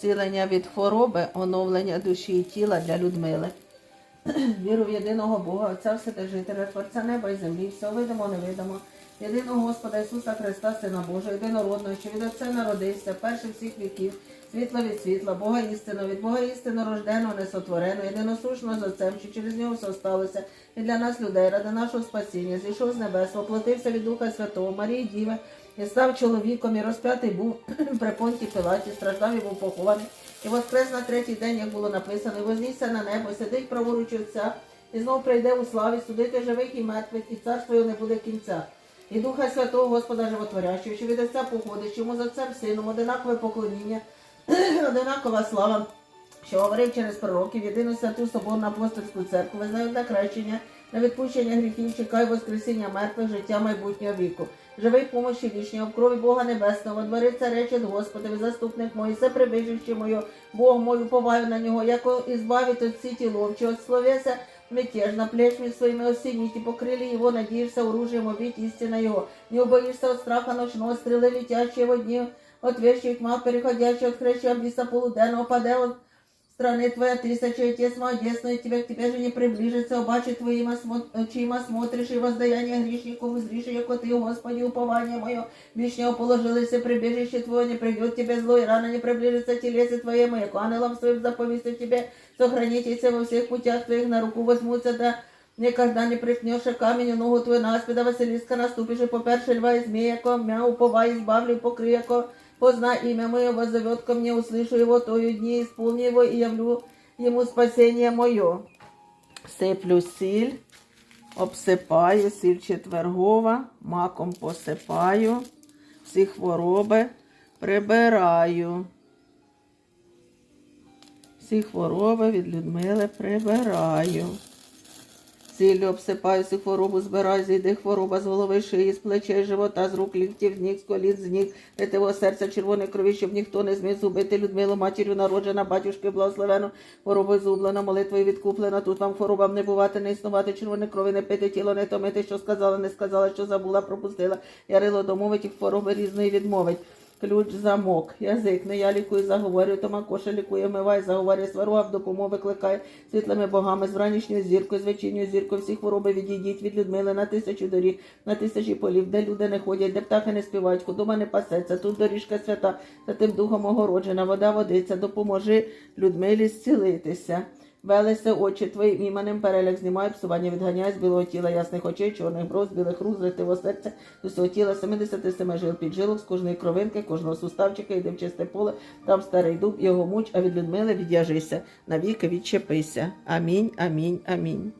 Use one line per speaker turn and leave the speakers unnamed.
зцілення від хвороби, оновлення душі і тіла для Людмили. Віру в єдиного Бога, Отця Вседержителя, Творця неба і землі, всього видимо, невидимо, єдиного Господа Ісуса Христа, Сина Божого, єдинородного, що від Отця народився, перший всіх віків, світло від світла, Бога істину, від Бога істину рожденого, несотвореного, єдиносушного з Отцем, що через нього все сталося, і для нас, людей, ради нашого спасіння, зійшов з небес, воплотився від Духа Святого, Марії Діви, і став чоловіком, і розп'ятий був при понті Пилаті, страждав і був похований. І воскрес на третій день, як було написано, і вознісся на небо, сидить праворуч Отця, і знов прийде у славі судити живих і мертвих, і царство його не буде кінця. І Духа Святого Господа Животворящого, що від Отця походить, що йому за Отцем Сином, одинакове поклоніння, одинакова слава, що говорив через пророків, єдину святу соборну апостольську церкву, визнаю на крещення, на відпущення гріхів, чекаю Воскресіння мертвих, життя майбутнього віку. Живий помощі вічнього, в крові Бога Небесного, двориться речі Господи, заступник мой, все прибіжище моє, Бог мой, уповаю на нього, яко избавит от сіті ловчі, от словеса мятежно, плечми своими осенните, покрыли его, надеешься оружием убить истина его. Не убоишься от страха ночного, стрелы летящие во дни, от вещей тьма, переходящие от хряща блиса полуденного, паде от страны твоя тысяча, и тесма одесную тебя, к тебе же не приближится, обаче твоим очима смотришь, и воздаяние грешников узришь, яко ты, Господи, упование мое, вишнего положилось, и прибежище твое не придет тебе зло, и рано не приближится телесы твоему, яко ангелом своим заповестью тебе, сохранитесь во всех путях твоих, на руку возьмутся, да Никогда не прикнешь камінь у ногу твою наспіда, Василиска наступиш, і поперше льва і змія, яко мя уповай, избавлю, покрий, яко позна имя мое, воззовет ко мне, услышу его тою дни, исполни его и явлю ему спасение мое. Сиплю сіль, обсипаю, сіль четвергова, маком посипаю, всі хвороби прибираю. Всі хвороби від Людмили прибираю. Сіллю обсипаю всю хворобу, збираю, зійде хвороба з голови, шиї, з плечей, живота, з рук, ліктів, ніг, з колін, з ніг, ретивого серця, червоної крові, щоб ніхто не зміг зубити. Людмилу, матір'ю народжена, батюшки благословену, хворобою зублена, молитвою відкуплена, тут вам хворобам не бувати, не існувати, червоної крові, не пити, тіло не томити, що сказала, не сказала, що забула, пропустила, ярило домовить і хвороби різної відмовить. Ключ, замок, язик, не я лікую, заговорю, тома коша лікує, мивай, заговорює, сварога в допомогу викликає світлими богами, з вранішньою зіркою, з вечірньою зіркою, всі хвороби відійдіть від Людмили на тисячу доріг, на тисячі полів, де люди не ходять, де птахи не співають, худоба не пасеться, тут доріжка свята, за тим духом огороджена, вода водиться, допоможи Людмилі зцілитися. Велися очі твоїм іменем переляк знімає псування, відганяє з білого тіла ясних очей, чорних броз, білих рук, зритиво серця, з усього тіла 77 жил піджилок, з кожної кровинки, кожного суставчика, йди в чисте поле, там старий дуб, його муч, а від Людмили від'яжися, навіки відчепися. Амінь, амінь, амінь.